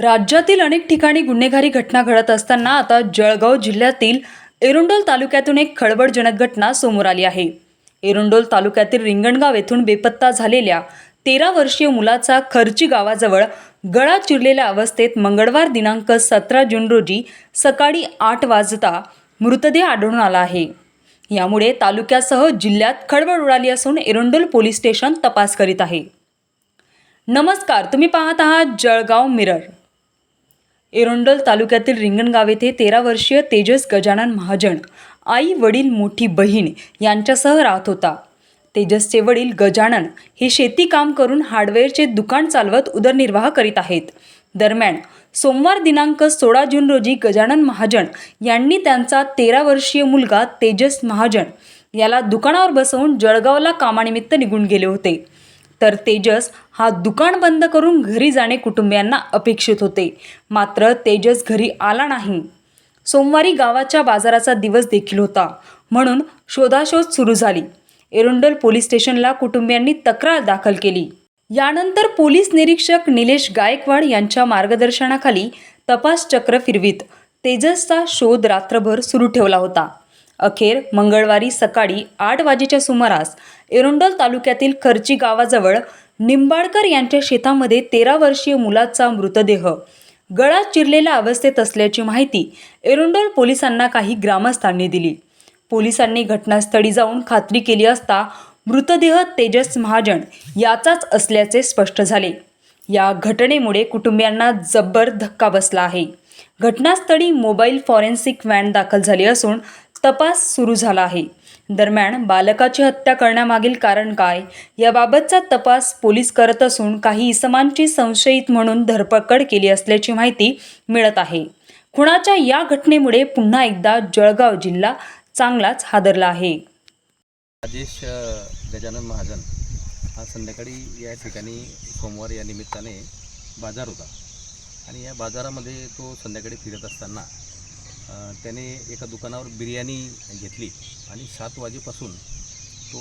राज्यातील अनेक ठिकाणी गुन्हेगारी घटना घडत असताना आता जळगाव जिल्ह्यातील एरुंडोल तालुक्यातून एक खळबळजनक घटना समोर आली आहे. एरुंडोल तालुक्यातील रिंगणगाव येथून बेपत्ता झालेल्या तेरा वर्षीय मुलाचा खर्ची गावाजवळ गळा चिरलेल्या अवस्थेत मंगळवार दिनांक सतरा जून रोजी सकाळी आठ वाजता मृतदेह आढळून आला आहे. यामुळे तालुक्यासह जिल्ह्यात खळबळ उडाली असून एरुंडोल पोलीस स्टेशन तपास करीत आहे. नमस्कार तुम्ही पाहत आहात जळगाव मिरर. एरोंडल तालुक्यातील रिंगणगाव येथे तेरा वर्षीय तेजस गजानन महाजन आई वडील मोठी बहीण यांच्यासह राहत होता. तेजसचे वडील गजानन हे शेती काम करून हार्डवेअरचे दुकान चालवत उदरनिर्वाह करीत आहेत. दरम्यान सोमवार दिनांक सोळा जून रोजी गजानन महाजन यांनी त्यांचा तेरा वर्षीय मुलगा तेजस महाजन याला दुकानावर बसवून जळगावला कामानिमित्त निघून गेले होते. तर तेजस हा दुकान बंद करून घरी जाणे कुटुंबियांना अपेक्षित होते. मात्र तेजस घरी आला नाही. सोमवारी गावाच्या बाजाराचा दिवस देखील होता. म्हणून शोधाशोध सुरू झाली. एरुंडल पोलीस स्टेशनला कुटुंबियांनी तक्रार दाखल केली. यानंतर पोलीस निरीक्षक निलेश गायकवाड यांच्या मार्गदर्शनाखाली तपास चक्र फिरवीत. तेजसचा शोध रात्रभर सुरू ठेवला होता. अखेर मंगळवारी सकाळी आठ वाजेच्या सुमारास एरोंडल तालुक्यातील खर्ची गावाजवळ निंबाळकर यांच्या शेतामध्ये तेरा वर्षीय मुलाचा मृतदेह. गळा चिरलेल्या अवस्थेत असल्याची माहिती एरोंडल पोलिसांना काही ग्रामस्थांनी दिली. पोलिसांनी घटनास्थळी जाऊन खात्री केली असता मृतदेह तेजस महाजन याचाच असल्याचे स्पष्ट झाले. या घटनेमुळे कुटुंबियांना जब्बर धक्का बसला आहे. घटनास्थळी मोबाईल फॉरेन्सिक व्हॅन दाखल झाली असून तपास सुरू झाला आहे. दरम्यान बालकाची हत्या करण्यामागील कारण काय? याबाबतचा तपास पोलीस करत असून काही इसमांची संशयित म्हणून धरपकड केली असल्याची माहिती मिळत आहे. खुणाच्या या घटनेमुळे पुन्हा एकदा जळगाव जिल्हा चांगलाच हादरला आहे. राजेश गजानन महाजन हा संध्याकाळी या ठिकाणी सोमवार या निमित्ताने बाजार होता. आणि या बाजारामध्ये तो संध्याकाळी फिरत असताना त्याने एका दुकानावर बिर्याणी घेतली आणि सात वाजेपासून तो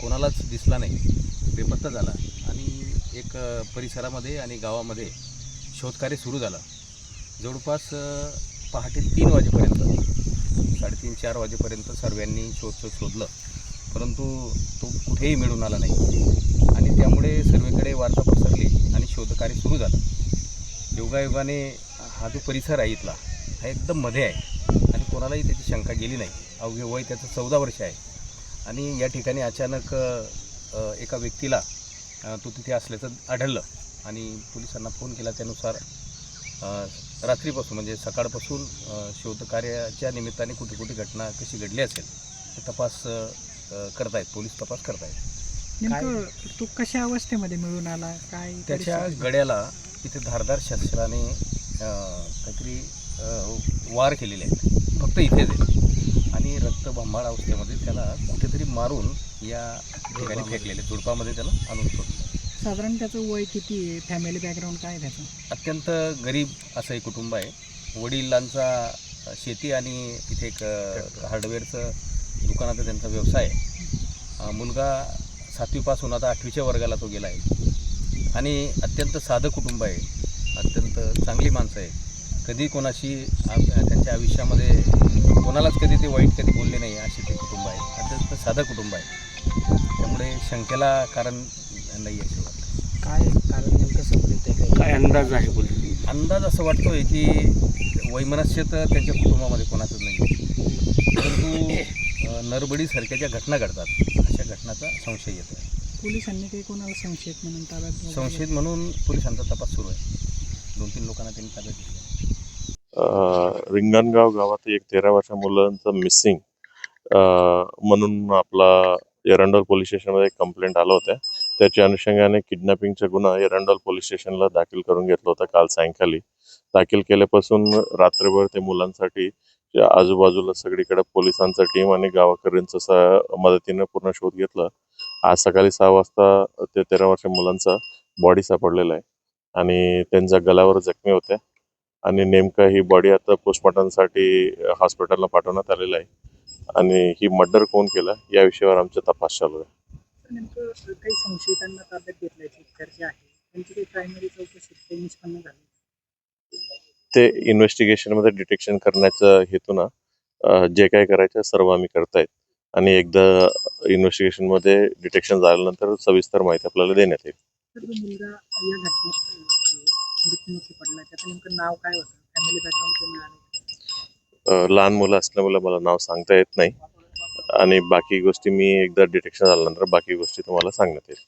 कोणालाच दिसला नाही. बेपत्ता झाला आणि एक परिसरामध्ये आणि गावामध्ये शोधकार्य सुरू झालं. जवळपास पहाटे तीन वाजेपर्यंत साडेतीन चार वाजेपर्यंत सर्वांनी शोध शोध शोधलं. परंतु तो कुठेही मिळून आला नाही. आणि त्यामुळे सर्वेकडे वार्ता पसरली आणि शोधकार्य सुरू झालं. योगायोगाने हा जो परिसर आहे इथला हा एकदम मध्ये आहे. आणि कोणालाही त्याची शंका गेली नाही. अवघे वय त्याचं चौदा वर्ष आहे. आणि या ठिकाणी अचानक एका व्यक्तीला तो तिथे असल्याचं आढळलं. आणि पोलिसांना फोन केला त्यानुसार रात्रीपासून म्हणजे सकाळपासून शोधकार्याच्या निमित्ताने कुठे कुठे घटना कशी घडली असेल हे तपास करतायत. पोलीस तपास करतायत. नेमकं तो कशा अवस्थेमध्ये मिळून आला? काय त्याच्या? गड्याला इथे धारदार शस्त्राने काहीतरी वार केलेले आहेत. फक्त इथेच आहे आणि रक्तबंबाळ अवस्थेमध्ये त्याला कुठेतरी मारून या ठिकाणी फेकलेले झुडपामध्ये त्याला आणून सोडलं साधारण त्याचं वय किती आहे? फॅमिली बॅकग्राऊंड काय त्याचं? अत्यंत गरीब असं एक कुटुंब आहे. वडिलांचा शेती आणि तिथे एक हार्डवेअरचं दुकानाचा त्यांचा व्यवसाय आहे. मुलगा सातवीपासून आता आठवीच्या वर्गाला तो गेला आहे. आणि अत्यंत साधं कुटुंब आहे. अत्यंत चांगली माणसं आहे कधी कोणाशी त्यांच्या आयुष्यामध्ये कोणालाच कधी ते वाईट कधी बोलले नाही असे ते कुटुंब आहे. अत्यंत साधं कुटुंब आहे. त्यामुळे शंकेला कारण नाही आहे असे वाटतं. काय कारण नेमकं समजेल ते काय काय अंदाज आहे बोलतो अंदाज असं वाटतोय की वैमनस्य तर त्यांच्या कुटुंबामध्ये कोणाचंच नाही. परंतु नरबडीसारख्या ज्या घटना घडतात. अशा घटनाचा संशय येतो आहे पोलिसांनी काही कोणाला संशयित म्हणून ताब्यात संशयित म्हणून पोलिसांचा तपास सुरू आहे. दोन तीन लोकांना त्यांनी ताब्यात घेतलं रिंगणगाव गावात एक तेरा वर्षा मुलांचं मिसिंग म्हणून आपला एरंडोल पोलीस स्टेशनमध्ये एक कंप्लेंट आलं होतं. त्याच्या अनुषंगाने किडनॅपिंगचा गुन्हा एरंडोल पोलीस स्टेशनला दाखल करून घेतला होता काल सायंकाळी. दाखल केल्यापासून रात्रभर ते मुलांसाठी आजूबाजूला सगळीकडे पोलिसांचा टीम आणि गावाकऱ्यांचं स- मदतीनं पूर्ण शोध घेतला. आज सकाळी सहा वाजता ते तेरा वर्ष मुलांचा बॉडी सापडलेला आहे. आणि त्यांच्या गलावर जखमी होत्या. आणि नेमकं ही बॉडी आता पोस्टमॉर्टमसाठी हॉस्पिटलला पाठवण्यात आलेलं आहे. आणि ही मर्डर कोण केलं या विषयावर आमचा तपास चालू आहे. नेमकं काही संशयितांना ताब्यात घेतल्याची चर्चा आहे. त्यांची काही प्रायमरी चौकशी काही निष्पन्न झाली. ते इन्व्हेस्टिगेशनमध्ये डिटेक्शन करण्याचं हेतूनं जे काय करायचं सर्व आम्ही करतायत. आणि एकदा इन्व्हेस्टिगेशनमध्ये डिटेक्शन झाल्यानंतर सविस्तर माहिती आपल्याला देण्यात येईल. मृत्युमुखी पडला. त्याचं नेमकं नाव काय होतं? फॅमिली बॅकग्राऊंड काय मिळालं अ, लहान मुलं असल्यामुळे मला नाव सांगता येत नाही. आणि बाकी गोष्टी मी एकदा डिटेक्शन झाल्यानंतर बाकी गोष्टी तुम्हाला सांगण्यात येईल.